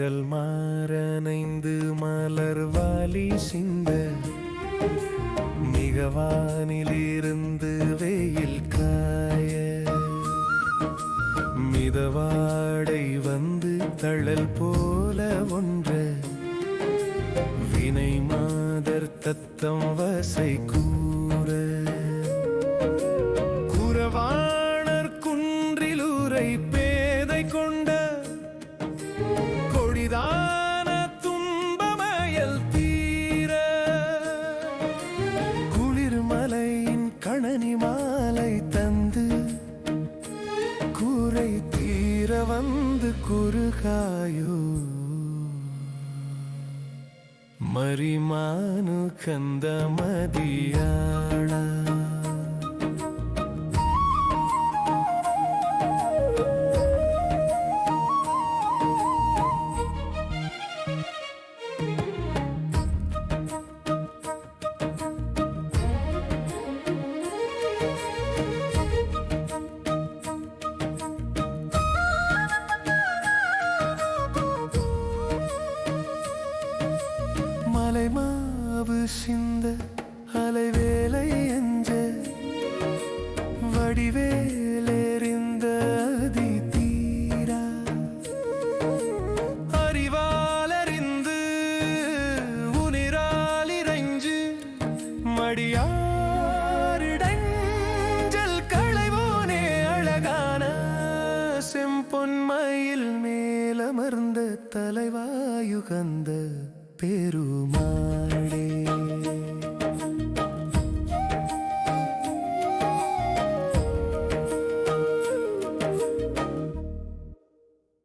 விரல் மாறனைந்து மலர் வாலி சிந்த மிகவானிலிருந்து வெயில் காய மிதவாடை வந்து தழல் போல ஒன்று. வினை மாதர் தத்தம் வசை கூற. குறவாணர் குன்றிலுரை பேதை கொண்ட നൽകായൂ മറിമാനു കന്ത മതിയാള அலைமாவு சிந்த அலைவேலை எஞ்ச வடிவேலேறிந்த அதி தீரா. அறிவாலறிந்து உனிரால் இறைஞ்சு மடியாரிடஞ்சல் களைவோனே அழகான செம்பொன்மையில் மேலமர்ந்த தலைவாயுகந்த பெருமாளே